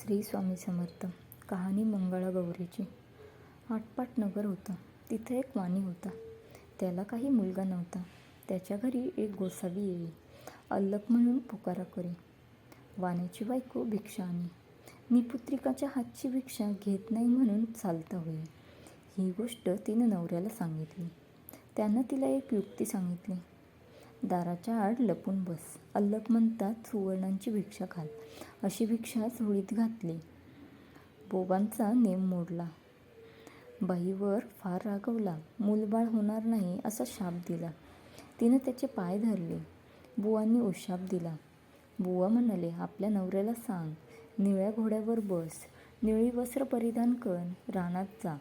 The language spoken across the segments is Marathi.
श्री स्वामी समर्थ. कहाणी मंगळागौरीची. आटपाट नगर होतं. तिथे एक वाणी होता. त्याला काही मुलगा नव्हता. त्याच्या घरी एक गोसावी येई अल्लक म्हणून पुकारा करे. वाण्याची बायको भिक्षा आणि निपुत्रिकाच्या हातची भिक्षा घेत नाही म्हणून चालता होई ही गोष्ट तिनं नवऱ्याला सांगितली. त्यानं तिला एक युक्ती सांगितली. दाराच्या आड लपून बस. अल्लक म्हणतात सुवर्णांची भिक्षा घाल अशी भिक्षा झोळीत घातली. बोबांचा नेम मोडला. बाईवर फार रागवला. मूलबाळ होणार नाही असा शाप दिला. तिनं त्याचे पाय धरले. बुवांनी उशाप दिला. बुवा म्हणाले आपल्या नवऱ्याला सांग. निळ्या घोड्यावर बस. निळी वस्त्र परिधान कर. रानात जा.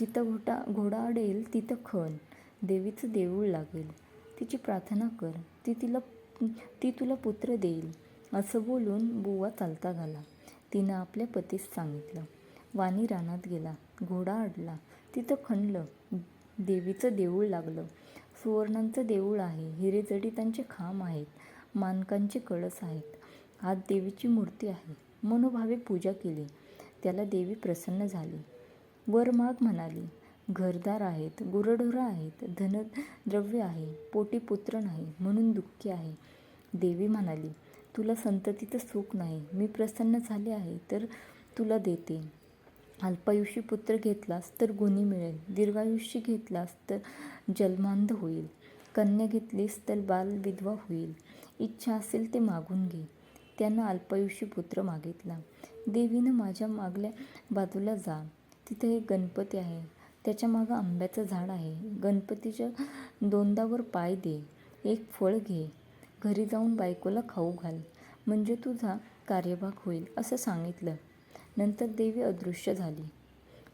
जिथं घोटा घोडा अडेल तिथं खण देवीचं देऊळ लागेल. तिची प्रार्थना कर. ती तिला ती तुला पुत्र देईल. असं बोलून बुवा चालता झाला तिनं आपल्या पतीस सांगितलं. वाणी रानात गेला. घोडा अडला तिथं खणलं. देवीचं देऊळ लागलं. सुवर्णांचं देऊळ आहे. हिरेजडितांचे खांब आहेत. मानकांचे कळस आहेत. आत देवीची मूर्ती आहे. मनोभावे पूजा केली. त्याला देवी प्रसन्न झाली. वर माग म्हणाली घरदार आहेत गुरढोरं आहेत धन द्रव्य आहे पोटी पुत्र नाही म्हणून दुःखी आहे. देवी म्हणाली तुला संततीचं सुख नाही. मी प्रसन्न झाले आहे तर तुला देते. अल्पायुषी पुत्र घेतलास तर गुणी मिळेल. दीर्घायुष्य घेतलास तर जन्मांध होईल. कन्या घेतलीस तर बाल विधवा होईल. इच्छा असेल ते मागून घे. त्यानं अल्पायुषी पुत्र मागितला. देवीनं माझ्या मागल्या बाजूला जा. तिथे एक गणपती आहे. त्याच्या मागं आंब्याचं झाड आहे. गणपतीच्या दोंदावर पाय दे. एक फळ घे. घरी जाऊन बायकोला खाऊ घाल. म्हणजे तुझा कार्यभाग होईल असं सांगितलं. नंतर देवी अदृश्य झाली.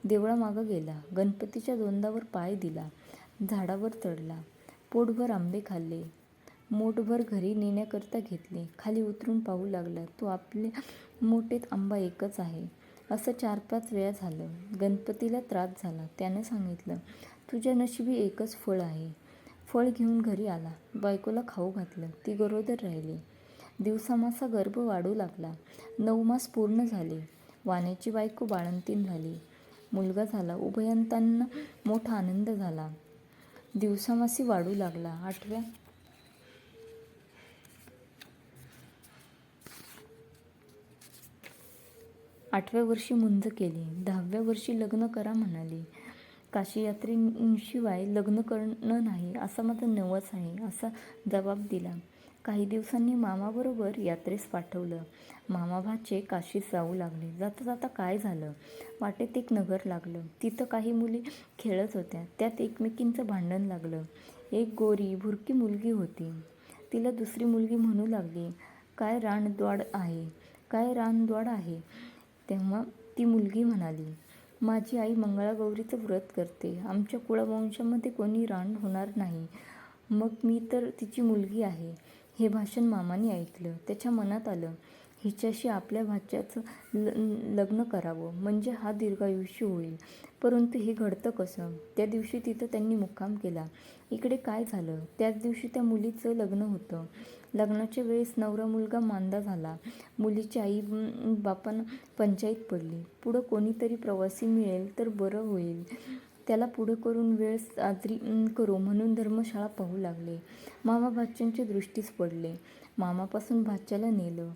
देवळामागं गेला. गणपतीच्या दोंदावर पाय दिला. झाडावर चढला. पोटभर आंबे खाल्ले. मोठभर घरी नेण्याकरता घेतले. खाली उतरून पाहू लागला तो आपले मोठेत आंबा एकच आहे. असं चार पाच वेळा झालं. गणपतीला त्रास झाला. त्याने सांगितलं तुझ्या नशिबी एकच फळ आहे. फळ घेऊन घरी आला. बायकोला खाऊ घातलं. ती गरोदर राहिली. दिवसामासा गर्भ वाढू लागला. नऊ मास पूर्ण झाले. वाण्याची बायको बाळंतीण झाली. मुलगा झाला. उभयंतांना मोठा आनंद झाला. दिवसामासी वाढू लागला. आठव्या आठव्या वर्षी मुंज केली. दहाव्या वर्षी लग्न करा म्हणाली. काशी यात्रेशिवाय लग्न करणं नाही असा माझा नवस आहे असा जबाब दिला. काही दिवसांनी मामाबरोबर यात्रेस पाठवलं. मामाभाचे काशीस काशीत जाऊ लागले. जाता जाता काय झालं? वाटेत एक नगर लागलं. तिथं काही मुली खेळत होत्या. त्यात एकमेकींचं भांडण लागलं. एक गोरी भुरकी मुलगी होती. तिला दुसरी मुलगी म्हणू लागली. काय रानद्वाड आहे? काय रानद्वाड आहे? तेव्हा ती मुलगी म्हणाली माझी आई मंगळागौरीचं व्रत करते. आमच्या कुळवंशामध्ये कोणी रान होणार नाही. मग मी तर तिची मुलगी आहे. हे भाषण मामाने ऐकलं. त्याच्या मनात आलं हिच्याशी आपल्या भाच्याचं ल लग्न करावं. म्हणजे हा दीर्घायुष्य होईल. परंतु हे घडतं कसं? त्या दिवशी तिथं त्यांनी मुक्काम केला. इकडे काय झालं? त्याच दिवशी त्या मुलीचं लग्न होतं. लग्नाच्या वेळेस नवरा मुलगा मांदा झाला. मुलीची आई बापानं पंचायत पडली. पुढं कोणीतरी प्रवासी मिळेल तर बरं होईल. त्याला पुढं करून वेळ साजरी करू म्हणून धर्मशाळा पाहू लागले. मामा भाच्यांच्या दृष्टीस पडले. मामापासून भाच्याला नेलं.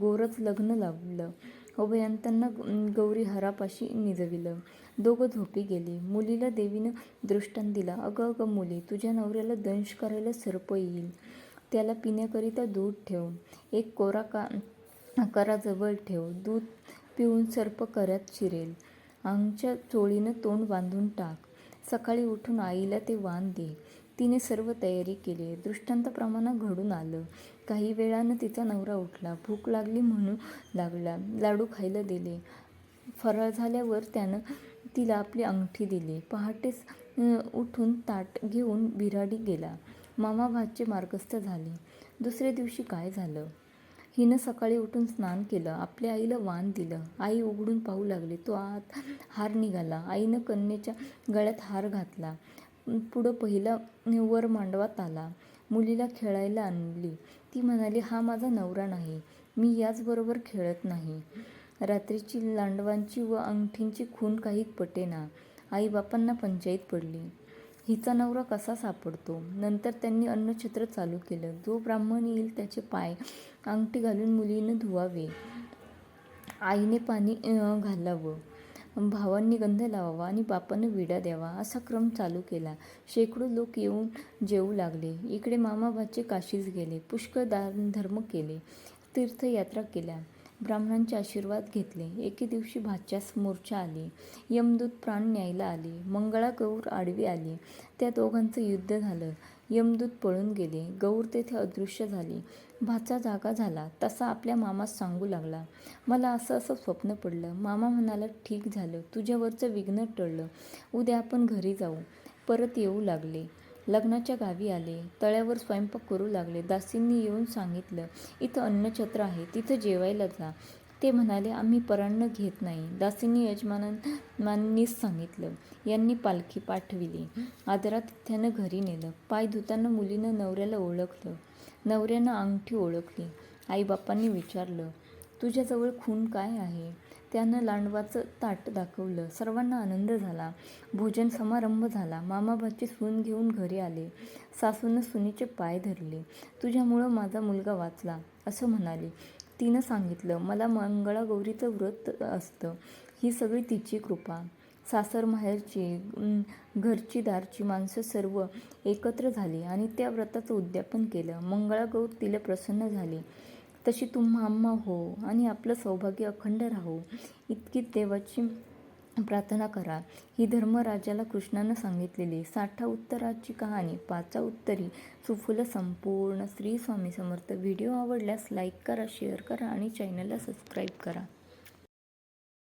गोरच लग्न लावलं अभयंतांना गौरी हरापाशी निजविलं. दोघं झोपी गेले. मुलीला देवीनं दृष्टांत दिला. अगं अगं मुली तुझ्या नवऱ्याला दंश करायला सर्प येईल. त्याला पिण्याकरिता दूध ठेव एक कोरा का कराजवळ ठेव दूध पिऊन सर्प करत शिरेल आमच्या चोळीनं तोंड बांधून टाक. सकाळी उठून आईला ते वाण दे. तिने सर्व तयारी केली. दृष्टांताप्रमाणे घडून आलं. काही वेळानं तिचा नवरा उठला. भूक लागली म्हणू लागला. लाडू खायला दिले. फराळ झाल्यावर त्यानं तिला आपली अंगठी दिली. पहाटेच उठून ताट घेऊन बिराडी गेला. मामाभाचे मार्गस्थ झाले. दुसऱ्या दिवशी काय झालं? हिनं सकाळी उठून स्नान केलं. आपल्या आईला वाण दिलं. आई उघडून पाहू लागली. तो आत हार निघाला. आईनं कन्येच्या गळ्यात हार घातला. पुढं पहिला वर मांडवात आला. मुलीला खेळायला आणली. ती म्हणाली हा माझा नवरा नाही. मी याचबरोबर खेळत नाही. रात्रीची लांडवांची व अंगठींची खून काही पटेना. आईबापांना पंचाईत पडली. हिचा नवरा कसा सापडतो? नंतर त्यांनी अन्नछत्र चालू केलं. जो ब्राह्मण येईल त्याचे पाय अंगठी घालून मुलीनं धुवावे. आईने पाणी घालावं. भावांनी गंध लावावा आणि बापानं विडा द्यावा असा क्रम चालू केला. शेकडो लोक येऊन जेवू लागले. इकडे मामाबाचे काशीस गेले. पुष्कळ दान धर्म केले. तीर्थयात्रा केल्या. ब्राह्मणांचे आशीर्वाद घेतले. एके दिवशी भाच्यास मोर्चा आली. यमदूत प्राण न्यायला आले. मंगळा गौर आडवी आली. त्या दोघांचं युद्ध झालं. यमदूत पळून गेले. गौर तेथे अदृश्य झाली. भाचा जागा झाला. तसा आपल्या मामास सांगू लागला. मला असं असं स्वप्न पडलं. मामा म्हणाला ठीक झालं. तुझ्यावरचं विघ्न टळलं. उद्या आपण घरी जाऊ. परत येऊ लागले. लग्नाच्या गावी आले. तळ्यावर स्वयंपाक करू लागले. दासींनी येऊन सांगितलं इथं अन्नछत्र आहे. तिथं जेवायला जा. ते म्हणाले आम्ही परान्न घेत नाही. दासींनी यजमानांनीच सांगितलं. यांनी पालखी पाठविली. आदरातिथ्यानं घरी नेलं. पाय धुताना मुलीनं नवऱ्याला ओळखलं. नवऱ्यानं अंगठी ओळखली. आईबापांनी विचारलं तुझ्याजवळ खून काय आहे? त्यानं लांडवाचं ताट दाखवलं. सर्वांना आनंद झाला. भोजन समारंभ झाला. मामाबाची सून घेऊन घरी आले. सासूनं सुनीचे पाय धरले. तुझ्यामुळं माझा मुलगा वाचला असं म्हणाली. तिनं सांगितलं मला मंगळागौरीचं व्रत असतं. ही सगळी तिची कृपा. सासर माहेरची घरची दारची माणसं सर्व एकत्र झाली आणि त्या व्रताचं उद्यापन केलं. मंगळागौर तिला प्रसन्न झाली. तशी तुम्हा आम्हा हो आणि आपलं सौभाग्य अखंड राहो. इतकी देवाची प्रार्थना करा. ही धर्मराजाला कृष्णानं सांगितलेली साठा उत्तराची कहाणी पाचा उत्तरी सुफुल संपूर्ण. श्री स्वामी समर्थ. व्हिडिओ आवडल्यास लाईक करा शेअर करा आणि चॅनलला सबस्क्राईब करा.